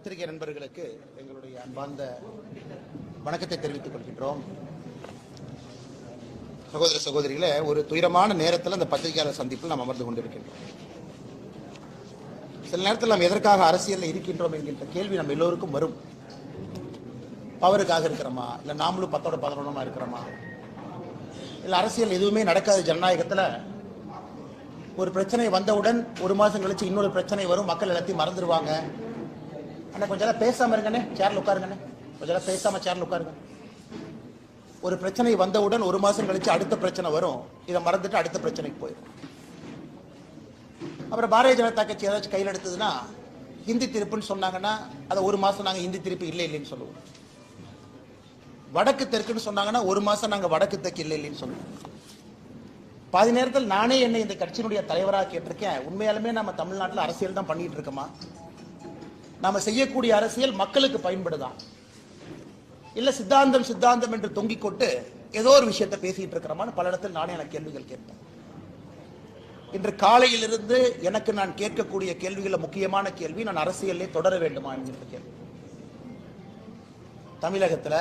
பத்திரிகை நண்பர்களுக்கு எங்களுடைய அன்பார்ந்த வணக்கத்தை தெரிவித்துக் கொள்கின்றோம். சகோதர சகோதரிகளே ஒரு துயரமான நேரத்தில் அந்த பத்திரிகையாளர் சந்திப்பில் நாம் அமர்ந்து கொண்டிருக்கின்றோம். சில நேரத்தில் நாம் எதற்காக அரசியலில் இருக்கின்றோம் என்கின்ற கேள்வி நம்ம எல்லோருக்கும் வரும். பவருக்காக இருக்கிறோமா? இல்லை நாமளும் பத்தோட பதினொன்றமாக இருக்கிறோமா? இல்லை அரசியல் எதுவுமே நடக்காது ஜனநாயகத்தில் ஒரு பிரச்சனை வந்தவுடன் ஒரு மாதம் கழிச்சு இன்னொரு பிரச்சனை வரும் மக்கள் எல்லாத்தையும் மறந்துடுவாங்க அண்ணா கொஞ்ச நேரம் பேசாம இருங்கண்ணே. சேரில் உட்காருங்கண்ணே. கொஞ்ச நேரம் பேசாம சேர்ல உட்காருங்க. ஒரு பிரச்சனை வந்தவுடன் ஒரு மாசம் கழிச்சு அடுத்த பிரச்சனை வரும். இதை மறந்துட்டு அடுத்த பிரச்சனைக்கு போயிடும் அப்புறம் பாரதிய ஜனதா கட்சி ஏதாச்சும் கையில் எடுத்ததுன்னா ஹிந்தி திருப்புன்னு சொன்னாங்கன்னா அதை ஒரு மாசம் நாங்கள் ஹிந்தி திருப்பு இல்லை இல்லைன்னு சொல்லுவோம். வடக்கு தெற்குன்னு சொன்னாங்கன்னா ஒரு மாசம் நாங்கள் வடக்கு தெற்கு இல்லை இல்லைன்னு சொல்லுவோம். பாதி நேரத்தில் நானே என்னை இந்த கட்சியினுடைய தலைவராக கேட்டிருக்கேன். உண்மையாலுமே நம்ம தமிழ்நாட்டில் அரசியல் தான் பண்ணிட்டு இருக்கோமா? நாம செய்யக்கூடிய அரசியல் மக்களுக்கு பயன்படுதான் இல்ல சித்தாந்தம் சித்தாந்தம் என்று தொங்கிக் கொண்டு ஏதோ ஒரு விஷயத்தை பேசிட்டு இருக்கிறோமான்னு பல இடத்தில் நானே எனக்கு கேள்விகள் கேட்பேன். இன்று காலையிலிருந்து எனக்கு நான் கேட்கக்கூடிய கேள்விகளில் முக்கியமான கேள்வி நான் அரசியலே தொடர வேண்டுமா என்கிற கேள்வி. தமிழகத்தில்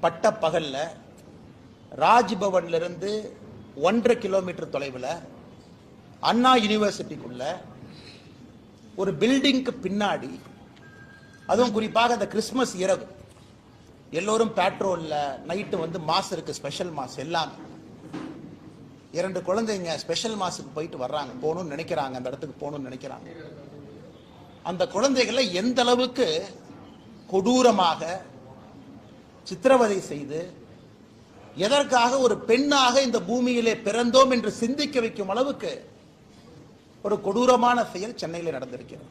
பட்ட பகல்ல ராஜ்பவன்லேருந்து ஒன்றரை கிலோமீட்டர் தொலைவில் அண்ணா யூனிவர்சிட்டிக்குள்ள ஒரு பில்டிங்க்கு பின்னாடி அதுவும் குறிப்பாக அந்த கிறிஸ்மஸ் இரவு. எல்லோரும் பேட்ரோலில் நைட்டு வந்து மாஸ் இருக்கு ஸ்பெஷல் மாஸ் எல்லாம். இரண்டு குழந்தைங்க ஸ்பெஷல் மாஸுக்கு போயிட்டு வர்றாங்க. போகணும்னு நினைக்கிறாங்க அந்த இடத்துக்கு போகணும்னு நினைக்கிறாங்க. அந்த குழந்தைகளை எந்த அளவுக்கு கொடூரமாக சித்திரவதை செய்து எதற்காக ஒரு பெண்ணாக இந்த பூமியிலே பிறந்தோம் என்று சிந்திக்க வைக்கும் அளவுக்கு ஒரு கொடூரமான செயல் சென்னையில் நடந்திருக்கிறது.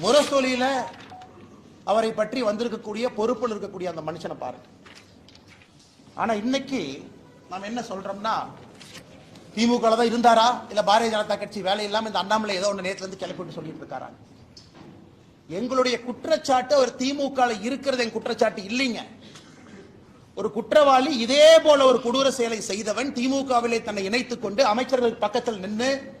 முரசொலியில அவரை பற்றி வந்திருக்கக்கூடிய பொறுப்பில் இருக்கக்கூடிய அந்த மனுஷனை பாருங்க. ஆனா இன்னைக்கு நாம் என்ன சொல்றோம்னா திமுக தான் இருந்தாரா? இல்ல பாரதிய ஜனதா கட்சி வேலை இல்லாம இந்த அண்ணாமலை ஏதோ ஒன்று நேரத்துல இருந்து கிளப்பிட்டு சொல்லிட்டு இருக்காரா? எங்களுடைய குற்றச்சாட்டு அவர் திமுக இருக்கிறது என் குற்றச்சாட்டு இல்லைங்க. ஒரு குற்றவாளி இதே போல ஒரு கொடூர செயலை செய்தவன் திமுகவிலே தன்னை இணைத்துக் கொண்டு அமைச்சர்கள் பக்கத்தில் நின்று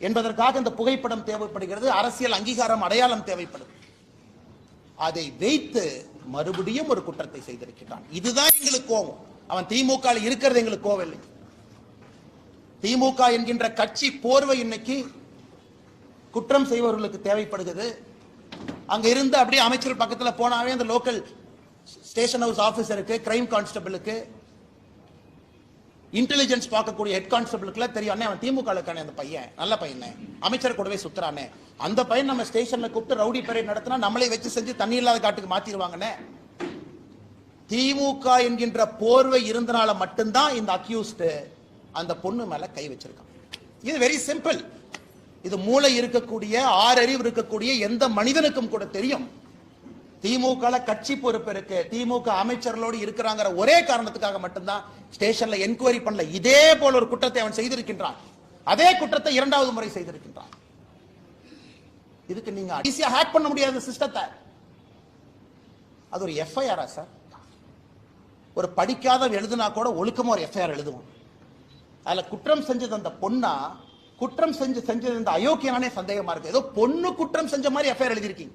என்பதற்காக இந்த புகைப்படம் தேவைப்படுகிறது. அரசியல் அங்கீகாரம் அடையாளம் தேவைப்படுது. அதை வைத்து மறுபடியும் ஒரு குற்றத்தை செய்திருக்கிறான் இதுதான் எங்களுக்கு கோபம். அவன் திமுக இருக்கிறது எங்களுக்கு கோவம் இல்லை. திமுக என்கின்ற கட்சி போர்வை இன்னைக்கு குற்றம் செய்பவர்களுக்கு தேவைப்படுகிறது. அங்க இருந்து அப்படியே அமைச்சர் பக்கத்துல போனாவே அந்த லோக்கல் ஸ்டேஷன் ஹவுஸ் ஆபீசருக்கு கிரைம் கான்ஸ்டபிளுக்கு இன்டெலிஜென்ஸ் பார்க்கக்கூடிய ஹெட் கான்ஸ்டபிளுக்குலாம் தெரியும். அண்ணே அவன் திமுக அந்த பையன். நல்ல பையனே. அமைச்சர் கூடவே சுத்துறானே. அந்த பையன் நம்ம ஸ்டேஷன்ல கூப்பிட்டு ரவுடி பரேட் நடத்தினா நம்மளே வச்சு செஞ்சு தண்ணி இல்லாத காட்டுக்கு மாத்திருவாங்கண்ணே. திமுக என்கின்ற போர்வை இருந்தனால மட்டும்தான் இந்த அக்யூஸ்ட் அந்த பொண்ணு மேல கை வச்சிருக்கான். இது வெரி சிம்பிள் இது மூளை இருக்கக்கூடிய ஆறறிவு இருக்கக்கூடிய எந்த மனிதனுக்கும் கூட தெரியும். திமுக கட்சி பொறுப்பு இருக்கு திமுக அமைச்சர்களோடு இருக்கிறாங்கிற ஒரே காரணத்துக்காக மட்டும்தான் ஸ்டேஷன்ல என்கொயரி பண்ணல. இதே போல ஒரு குற்றத்தை அவன் செய்திருக்கின்றான். அதே குற்றத்தை இரண்டாவது முறை செய்திருக்கின்றான். இதுக்கு நீங்க ஈஸியா ஹேக் பண்ண முடியாத சிஸ்டத்தை. அது ஒரு எஃப்ஐஆரா சார்? ஒரு படிக்காத எழுதுனா கூட ஒழுக்கமா ஒரு எஃப்ஐஆர் எழுதுவோம் அதுல குற்றம் செஞ்சது அந்த பொண்ணா குற்றம் செஞ்சு செஞ்சது இந்த அயோக்கியனானே சந்தேகமா இருக்கு. ஏதோ பொண்ணு குற்றம் செஞ்ச மாதிரி எஃப்ஐஆர் எழுதியிருக்கீங்க.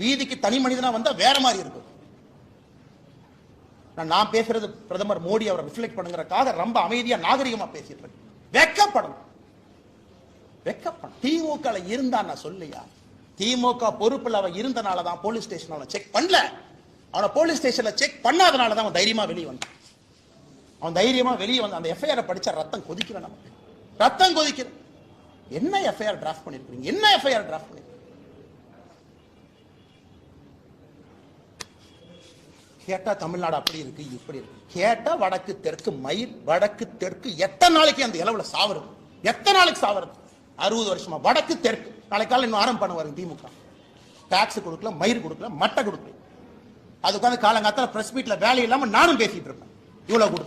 வீதிக்கு தனி மனிதனா வந்தா வேற மாதிரி இருக்கும். நான் நான் பேசுறது பிரதமர் மோடி அவரை ரிஃப்ளெக்ட் பண்ணுங்கிறக்காக ரொம்ப அமைதியா நாகரிகமா பேசிட்டு இருக்கு வெக்கப்படணும். வெக்கப்படும் திமுக இருந்தா நான் சொல்லையா? திமுக பொறுப்புல அவன் இருந்தனால தான் போலீஸ் ஸ்டேஷன் அவனை செக் பண்ணல. அவனை போலீஸ் ஸ்டேஷன்ல செக் பண்ணாதனால தான் அவன் தைரியமா வெளியே வந்தான். அவன் தைரியமா வெளியே வந்து அந்த எஃப்ஐஆர் படிச்சா ரத்தம் கொதிக்கல நமக்கு. ரத்தம் கொதிக்கல என்ன எஃப்ஐஆர் டிராஃப்ட் பண்ணிருக்கீங்க என்ன எஃப்ஐஆர் டிராஃப்ட் பண்ணி கேட்டா தமிழ்நாடு அப்படி இருக்கு இப்படி இருக்கு. கேட்டா வடக்கு தெற்கு மயில் வடக்கு தெற்கு. எத்தனை நாளைக்கு அந்த இளவுல சாவறது எத்தனை நாளைக்கு சாவறது அறுபது வருஷமா. வடக்கு தெற்கு. நாளைக்கு காலையில இன்னும் ஆரம்பம் பண்ணுவாரு திமுக. டாக்ஸ் கொடுக்கல மயிர் கொடுக்கல மட்டை கொடுக்கல. அது உட்காந்து காலங்காத்தால பிரஸ் மீட்ல வேலை இல்லாம நானும் பேசிட்டு இருப்பேன். இவ்வளவு கொடுத்து.